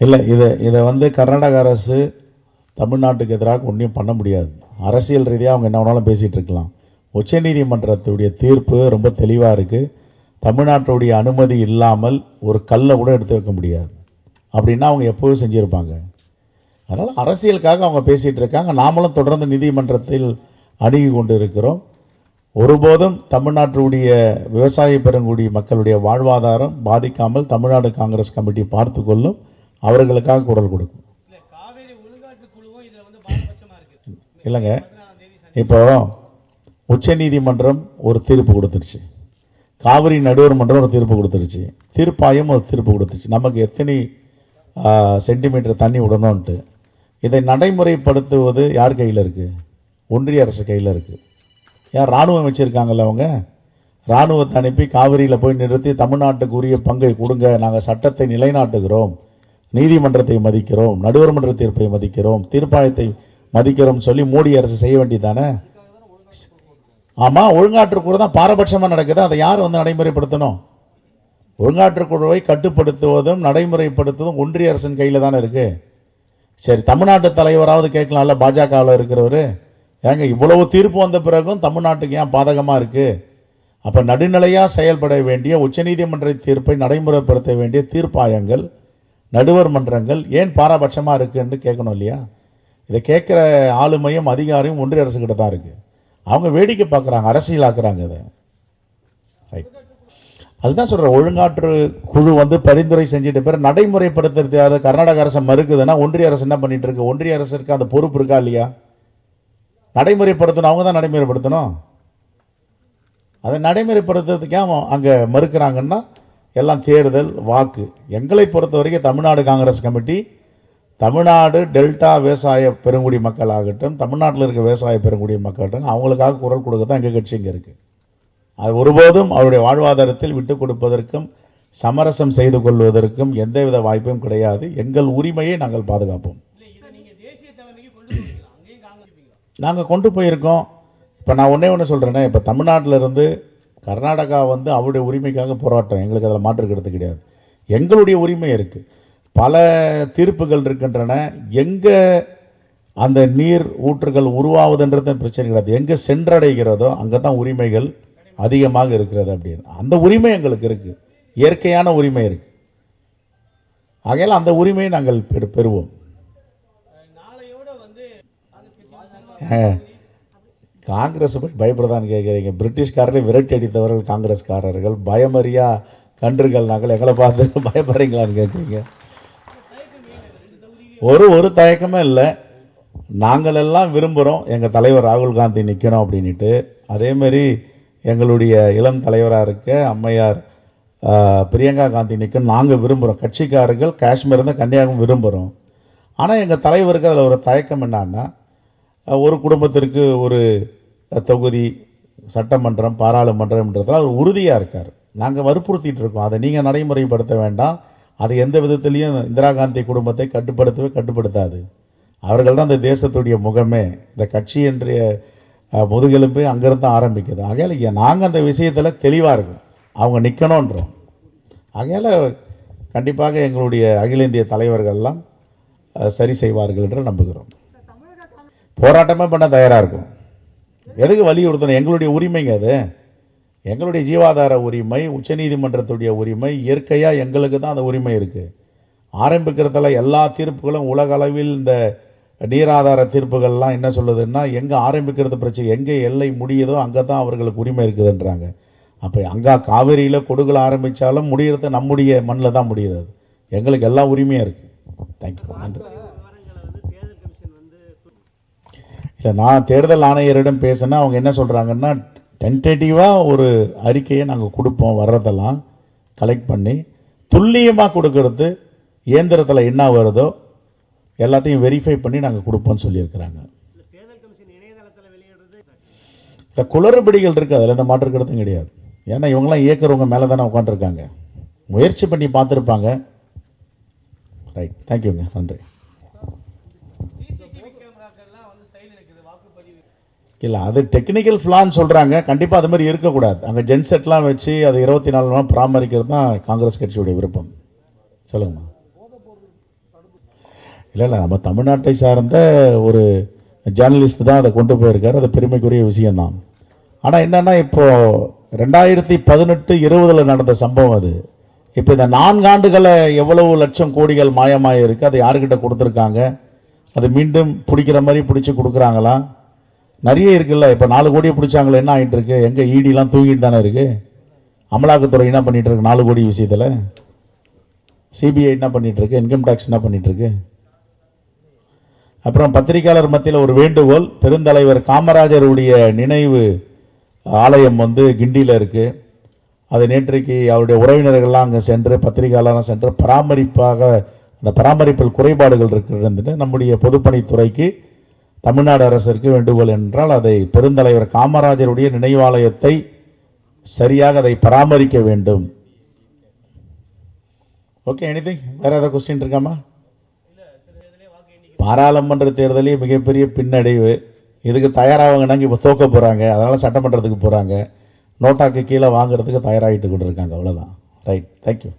இல்லை இதை இதை வந்து கர்நாடக அரசு தமிழ்நாட்டுக்கு எதிராக ஒன்றையும் பண்ண முடியாது. அரசியல் ரீதியாக அவங்க என்ன வேணாலும் பேசிகிட்டு இருக்கலாம். உச்சநீதிமன்றத்துடைய தீர்ப்பு ரொம்ப தெளிவாக இருக்குது தமிழ்நாட்டுடைய அனுமதி இல்லாமல் ஒரு கல்லை கூட எடுத்து வைக்க முடியாது. அப்படின்னா அவங்க எப்போவும் செஞ்சுருப்பாங்க. அதனால் அரசியலுக்காக அவங்க பேசிகிட்டு இருக்காங்க. நாமளும் தொடர்ந்து நீதிமன்றத்தில் அணுகி கொண்டு இருக்கிறோம் ஒருபோதும் தமிழ்நாட்டுடைய விவசாய பெருங்குடி மக்களுடைய வாழ்வாதாரம் பாதிக்காமல் தமிழ்நாடு காங்கிரஸ் கமிட்டி பார்த்து கொள்ளும் அவர்களுக்காக குரல் கொடுக்கும். இல்லைங்க. இப்போ உச்சநீதிமன்றம் ஒரு தீர்ப்பு கொடுத்துருச்சு. காவிரி நடுவர் மன்றம் ஒரு தீர்ப்பு கொடுத்துருச்சு. தீர்ப்பாயம் ஒரு தீர்ப்பு கொடுத்துருச்சு. நமக்கு எத்தனை சென்டிமீட்டர் தண்ணி விடணும்ன்ட்டு. இதை நடைமுறைப்படுத்துவது யார் கையில் இருக்குது ஒன்றிய அரசு கையில் இருக்குது யார் இராணுவம் வச்சுருக்காங்கல்ல அவங்க? இராணுவத்தை அனுப்பி காவிரியில் போய் நிறுத்தி தமிழ்நாட்டுக்கு உரிய பங்கை கொடுங்க. நாங்கள் சட்டத்தை நிலைநாட்டுகிறோம். நீதிமன்றத்தை மதிக்கிறோம் நடுவர் மன்ற தீர்ப்பை மதிக்கிறோம் தீர்ப்பாயத்தை மதிக்கிறோம் சொல்லி மோடி அரசு செய்ய வேண்டியதானே? ஆமாம் ஒழுங்காற்றுக்குழு தான் பாரபட்சமாக நடக்குது. அதை யார் வந்து நடைமுறைப்படுத்தணும்? ஒழுங்காற்றுக்குழுவை கட்டுப்படுத்துவதும் நடைமுறைப்படுத்துவதும் ஒன்றிய அரசின் கையில் தானே இருக்குது சரி தமிழ்நாட்டு தலைவராவது கேட்கலாம்ல பாஜகவில் இருக்கிறவர்? ஏங்க இவ்வளவு தீர்ப்பு வந்த பிறகும் தமிழ்நாட்டுக்கு ஏன் பாதகமாக இருக்குது அப்போ நடுநிலையாக செயல்பட வேண்டிய உச்சநீதிமன்ற தீர்ப்பை நடைமுறைப்படுத்த வேண்டிய தீர்ப்பாயங்கள் நடுவர் மன்றங்கள் ஏன் பாரபட்சமாக இருக்குன்னு கேட்கணும் இல்லையா? இதை கேட்குற ஆளுமையும் அதிகாரியும் ஒன்றிய அரசுக்கிட்ட தான் இருக்குது அவங்க வேடிக்கை பார்க்குறாங்க அரசியலாக்குறாங்க இதை. ரைட் அதுதான் சொல்கிறேன் ஒழுங்காற்று குழு வந்து பரிந்துரை செஞ்சுட்டு பிறகு நடைமுறைப்படுத்துறது யாரு கர்நாடக அரசு மறுக்குதுன்னா ஒன்றிய அரசு என்ன பண்ணிட்டு இருக்கு? ஒன்றிய அரசுக்கு அந்த பொறுப்பு இருக்கா இல்லையா? நடைமுறைப்படுத்தணும் அவங்க தான் நடைமுறைப்படுத்தணும். அதை நடைமுறைப்படுத்துறதுக்கே அவன் அங்கே மறுக்கிறாங்கன்னா எல்லாம் தேடுதல் வாக்கு. எங்களை பொறுத்த வரைக்கும் தமிழ்நாடு காங்கிரஸ் கமிட்டி தமிழ்நாடு டெல்டா விவசாய பெருங்குடி மக்கள் ஆகட்டும் தமிழ்நாட்டில் இருக்க விவசாய பெருங்குடி மக்களாகட்டும் அவங்களுக்காக குரல் கொடுக்க தான் எங்கள் கட்சி இங்கே இருக்குது அது ஒருபோதும் அவருடைய வாழ்வாதாரத்தில் விட்டு கொடுப்பதற்கும் சமரசம் செய்து கொள்வதற்கும் எந்தவித வாய்ப்பும் கிடையாது. எங்கள் உரிமையை நாங்கள் பாதுகாப்போம். நாங்கள் கொண்டு போயிருக்கோம். இப்போ நான் ஒன்றே ஒன்று சொல்கிறேன்னா இப்போ தமிழ்நாட்டில் இருந்து கர்நாடகா வந்து அவருடைய உரிமைக்காக போராட்டம். எங்களுக்கு அதில் மாற்றுக்கிறது கிடையாது. எங்களுடைய உரிமை இருக்குது பல தீர்ப்புகள் இருக்கின்றன. எங்கே அந்த நீர் ஊற்றுகள் உருவாவதுன்றது பிரச்சனை கிடையாது. எங்கே சென்றடைகிறதோ அங்கே தான் உரிமைகள் அதிகமாக இருக்கிறது அப்படின்னு. அந்த உரிமை எங்களுக்கு இருக்குது இயற்கையான உரிமை இருக்குது ஆகையால் அந்த உரிமையை நாங்கள் பெறு பெறுவோம். காங்கிரஸ் போய் பயப்படுதான்னு கேட்குறீங்க. பிரிட்டிஷ்காரரை விரட்டி அடித்தவர்கள் காங்கிரஸ்காரர்கள். பயமறியா கன்றுகள் நாங்கள் எங்களை பார்த்து பயப்படுறீங்களான்னு கேட்குறீங்க. ஒரு ஒரு தயக்கமே இல்லை. நாங்கள் எல்லாம் விரும்புகிறோம் எங்கள் தலைவர் ராகுல் காந்தி நிற்கணும் அப்படின்ட்டு அதேமாரி எங்களுடைய இளம் தலைவராக இருக்க அம்மையார் பிரியங்கா காந்தி நிற்கணும் நாங்கள் விரும்புகிறோம் கட்சிக்காரர்கள் காஷ்மீர் தான் கன்னியாகுமரி விரும்புகிறோம் ஆனால் எங்கள் தலைவருக்கு அதில் ஒரு தயக்கம் என்னன்னா ஒரு குடும்பத்திற்கு ஒரு தொகுதி சட்டமன்றம் பாராளுமன்றம்ன்றதுல அவர் உறுதியாக இருக்கார். நாங்கள் வற்புறுத்திட்டு இருக்கோம். அதை நீங்கள் நடைமுறைப்படுத்த வேண்டாம். அது எந்த விதத்திலையும் இந்திரா காந்தி குடும்பத்தை கட்டுப்படுத்தவே கட்டுப்படுத்தாது. அவர்கள் தான் இந்த தேசத்துடைய முகமே. இந்த கட்சி என்றைய அஹ், முதுகெலும்பு அங்கேருந்து தான் ஆரம்பிக்குது. ஆகையால் நாங்கள் அந்த விஷயத்தில் தெளிவாக இருக்கோம். அவங்க நிற்கணுன்றோம் ஆகையால் கண்டிப்பாக எங்களுடைய அகில இந்திய தலைவர்கள்லாம் சரி செய்வார்கள் என்று நம்புகிறோம். போராட்டமே பண்ண தயாராக இருக்கும். எதுக்கு வலியுறுத்தணும் எங்களுடைய உரிமைங்க அது. எங்களுடைய ஜீவாதார உரிமை உச்சநீதிமன்றத்துடைய உரிமை இயற்கையாக எங்களுக்கு தான் அந்த உரிமை இருக்குது ஆரம்பிக்கிறதுல எல்லா தீர்ப்புகளும் உலக அளவில் இந்த நீராதார தீர்ப்புகள்லாம் என்ன சொல்லுதுன்னா எங்கே ஆரம்பிக்கிறது பிரச்சனை எங்கே எல்லை முடியுதோ அங்கே தான் அவர்களுக்கு உரிமை இருக்குதுன்றாங்க. அப்போ அங்கே காவேரியில் கொடுக்கல ஆரம்பித்தாலும் முடிகிறது நம்முடைய மண்ணில் தான் முடியுது அது. எங்களுக்கு எல்லா உரிமையும் இருக்குது தேங்க்யூ நன்றி. இல்லை நான் தேர்தல் ஆணையரிடம் பேசினா அவங்க என்ன சொல்கிறாங்கன்னா டென்டேட்டிவாக ஒரு அறிக்கையை நாங்கள் கொடுப்போம் வர்றதெல்லாம் கலெக்ட் பண்ணி துல்லியமாக கொடுக்கறது இயந்திரத்தில் என்ன வருதோ எல்லாத்தையும் வெரிஃபை பண்ணி நாங்கள் கொடுப்போம்னு சொல்லியிருக்கிறாங்க. இல்லை குளறுபடிகள் இருக்குது அதில் எந்த மாற்று கருத்தும் கிடையாது. ஏன்னா இவங்கெல்லாம் இயக்கிறவங்க மேலே தானே உட்காந்துருக்காங்க முயற்சி பண்ணி பார்த்துருப்பாங்க. ரைட் தேங்க்யூங்க நன்றி. இல்லை அது டெக்னிக்கல் ஃப்ளான்னு சொல்கிறாங்க கண்டிப்பாக அது மாதிரி இருக்கக்கூடாது. அங்கே ஜென்செட்லாம் வச்சு அது இருபத்தி நாலு நாள் பராமரிக்கிறது தான் காங்கிரஸ் கட்சியுடைய விருப்பம். சொல்லுங்கம்மா. இல்லை இல்லை நம்ம தமிழ்நாட்டை சார்ந்த ஒரு ஜேர்னலிஸ்ட் தான் அதை கொண்டு போயிருக்காரு. அது பெருமைக்குரிய விஷயந்தான் ஆனால் என்னென்னா இப்போது ரெண்டாயிரத்தி பதினெட்டு இருபதில் நடந்த சம்பவம் அது. இப்போ இந்த நான்காண்டுகளை எவ்வளவு லட்சம் கோடிகள் மாயமாக இருக்குது அதை யாருக்கிட்ட கொடுத்துருக்காங்க? அது மீண்டும் பிடிக்கிற மாதிரி பிடிச்சி கொடுக்குறாங்களா? நிறைய இருக்குல்ல. இப்போ நாலு கோடியை பிடிச்சாங்களே என்ன ஆகிட்டு இருக்கு? எங்கே ஈடிலாம் தூங்கிட்டு தானே இருக்கு? அமலாக்கத்துறை என்ன பண்ணிட்டு இருக்கு நாலு கோடி விஷயத்தில்? சிபிஐ என்ன பண்ணிட்டு இருக்கு? இன்கம் டேக்ஸ் என்ன பண்ணிட்டு இருக்கு? அப்புறம் பத்திரிகையாளர் மத்தியில் ஒரு வேண்டுகோள் பெருந்தலைவர் காமராஜருடைய நினைவு ஆலயம் வந்து கிண்டியில் இருக்கு. அது நேற்றைக்கு அவருடைய உறவினர்கள்லாம் அங்கே சென்று பத்திரிகையாளராக சென்று பராமரிப்பாக அந்த பராமரிப்பில் குறைபாடுகள் இருக்கிறது நம்முடைய பொதுப்பணித்துறைக்கு தமிழ்நாடு அரசிற்கு வேண்டுகோள் என்றால் அதை பெருந்தலைவர் காமராஜருடைய நினைவாலயத்தை சரியாக அதை பராமரிக்க வேண்டும். ஓகே எனிதிங் வேற ஏதாவது கொஸ்டின் இருக்காமா? பாராளுமன்ற தேர்தலே மிகப்பெரிய பின்னடைவு. இதுக்கு தயாராகவங்கனாங்க இப்போ தோக்க போகிறாங்க அதனால் சட்டமன்றத்துக்கு போகிறாங்க நோட்டாக்கு கீழே வாங்குறதுக்கு தயாராகிட்டு கொண்டு இருக்காங்க அவ்வளோதான் ரைட் தேங்க்யூ